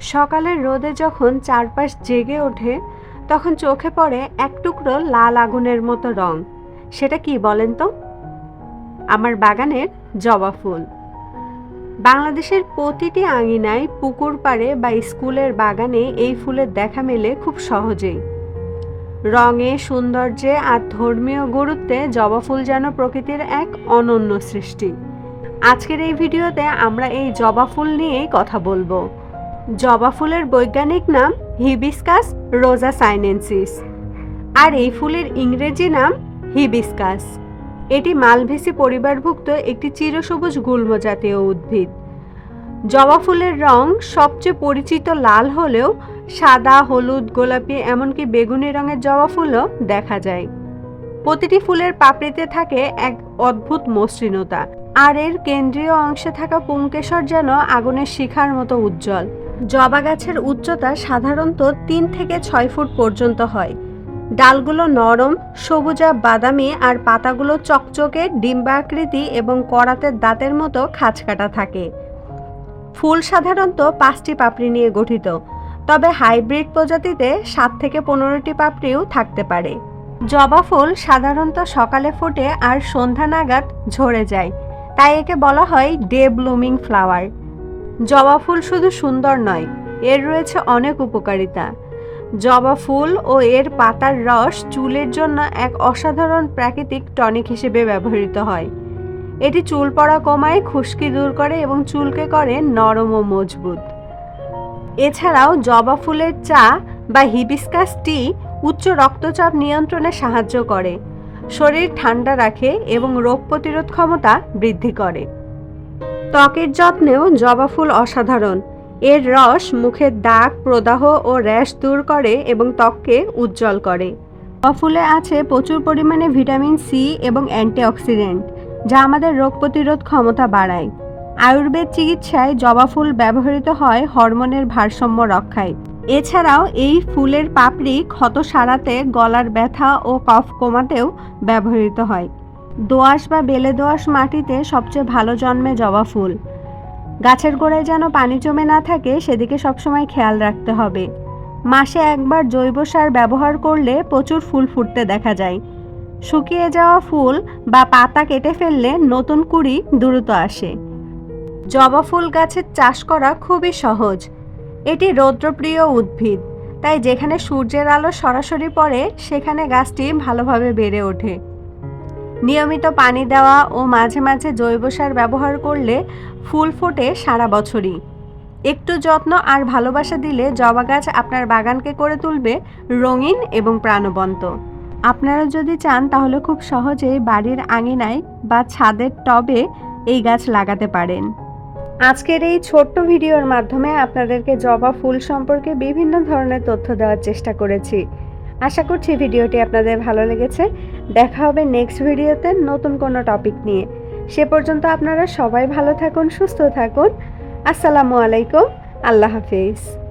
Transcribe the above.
সকালের রোদে যখন চারপাশ জেগে ওঠে, তখন চোখে পড়ে এক টুকরো লাল আগুনের মতো রং। সেটা কি বলেন তো? আমার বাগানের জবা ফুল। বাংলাদেশের প্রতিটি আঙিনায় পুকুর পাড়ে বা স্কুলের বাগানে এই ফুলের দেখা মেলে খুব সহজেই। রঙে, সৌন্দর্যে আর ধর্মীয় গুরুত্বে জবা ফুল যেন প্রকৃতির এক অনন্য সৃষ্টি। আজকের এই ভিডিওতে আমরা এই জবা ফুল নিয়েই কথা বলব। জবা ফুলের বৈজ্ঞানিক নাম হিবিস্কাস রোজা সাইনেন্সিস আর এই ফুলের ইংরেজি নাম হিবিস্কাস। এটি মালভেসি পরিবারভুক্ত একটি চিরসবুজ গুল্ম জাতীয় উদ্ভিদ। জবা ফুলের রং সবচেয়ে পরিচিত লাল হলেও সাদা, হলুদ, গোলাপি এমনকি বেগুনি রঙের জবা ফুলও দেখা যায়। প্রতিটি ফুলের পাপড়িতে থাকে এক অদ্ভুত মসৃণতা। আর এর কেন্দ্রীয় অংশে থাকা পুংকেশর যেন আগুনের শিখার মতো উজ্জ্বল। জবা গাছের উচ্চতা সাধারণত তিন থেকে ছয় ফুট পর্যন্ত হয়। ডালগুলো নরম, সবুজা বাদামি আর পাতাগুলো চকচকে, ডিম্বাকৃতি এবং করাতের দাঁতের মতো খাঁচকাটা থাকে। ফুল সাধারণত পাঁচটি পাপড়ি নিয়ে গঠিত, তবে হাইব্রিড প্রজাতিতে সাত থেকে পনেরোটি পাপড়িও থাকতে পারে। জবা ফুল সাধারণত সকালে ফোটে আর সন্ধ্যা নাগাদ ঝরে যায়, তাই একে বলা হয় ডে ব্লুমিং ফ্লাওয়ার। জবা ফুল শুধু সুন্দর নয়, এর রয়েছে অনেক উপকারিতা। জবা ফুল ও এর পাতার রস চুলের জন্য এক অসাধারণ প্রাকৃতিক টনিক হিসেবে ব্যবহৃত হয়। এটি চুল পড়া কমায় খুশকি দূর করে এবং চুলকে করে নরম ও মজবুত। এছাড়াও জবা ফুলের চা বা হিবিস্কাস টি উচ্চ রক্তচাপ নিয়ন্ত্রণে সাহায্য করে, শরীর ঠান্ডা রাখে এবং রোগ প্রতিরোধ ক্ষমতা বৃদ্ধি করে। ত্বকের যত্নেও জবা ফুল অসাধারণ। এর রস মুখের দাগ, প্রদাহ ও র্যাশ দূর করে এবং ত্বককে উজ্জ্বল করে। ফুলে আছে প্রচুর পরিমাণে ভিটামিন সি এবং অ্যান্টিঅক্সিডেন্ট, যা আমাদের রোগ প্রতিরোধ ক্ষমতা বাড়ায়। আয়ুর্বেদ চিকিৎসায় জবা ফুল ব্যবহৃত হয় হরমোনের ভারসাম্য রক্ষায়। এছাড়াও এই ফুলের পাপড়ি ক্ষত সারাতে গলার ব্যথা ও কফ কমাতেও ব্যবহৃত হয়। দোআঁশ বা বেলে দোআঁশ মাটিতে সবচেয়ে ভালো জন্মে জবা ফুল। গাছের গোড়ায় যেন পানি জমে না থাকে, সেদিকে সবসময় খেয়াল রাখতে হবে। মাসে একবার জৈব সার ব্যবহার করলে প্রচুর ফুল ফুটতে দেখা যায়। শুকিয়ে যাওয়া ফুল বা পাতা কেটে ফেললে নতুন কুড়ি দ্রুত আসে। জবা ফুল গাছের চাষ করা খুবই সহজ। এটি রৌদ্রপ্রিয় উদ্ভিদ, তাই যেখানে সূর্যের আলো সরাসরি পড়ে, সেখানে গাছটি ভালোভাবে বেড়ে ওঠে। নিয়মিত পানি দেওয়া ও মাঝে মাঝে জৈব সার ব্যবহার করলে ফুল ফোটে সারা বছরই। একটু যত্ন আর ভালোবাসা দিলে জবা গাছ আপনার বাগানকে করে তুলবে রঙিন এবং প্রাণবন্ত। আপনারা যদি চান তাহলে খুব সহজেই বাড়ির আঙিনায় বা ছাদের টবে এই গাছ লাগাতে পারেন। আজকের এই ছোট্ট ভিডিওর মাধ্যমে আপনাদেরকে জবা ফুল সম্পর্কে বিভিন্ন ধরনের তথ্য দেওয়ার চেষ্টা করেছি। আশা করছি ভিডিওটি আপনাদের ভালো লেগেছে। দেখা হবে নেক্সট ভিডিওতে নতুন কোনো টপিক নিয়ে। সে পর্যন্ত আপনারা সবাই ভালো থাকুন, সুস্থ থাকুন। আসসালামু আলাইকুম, আল্লাহ হাফিজ।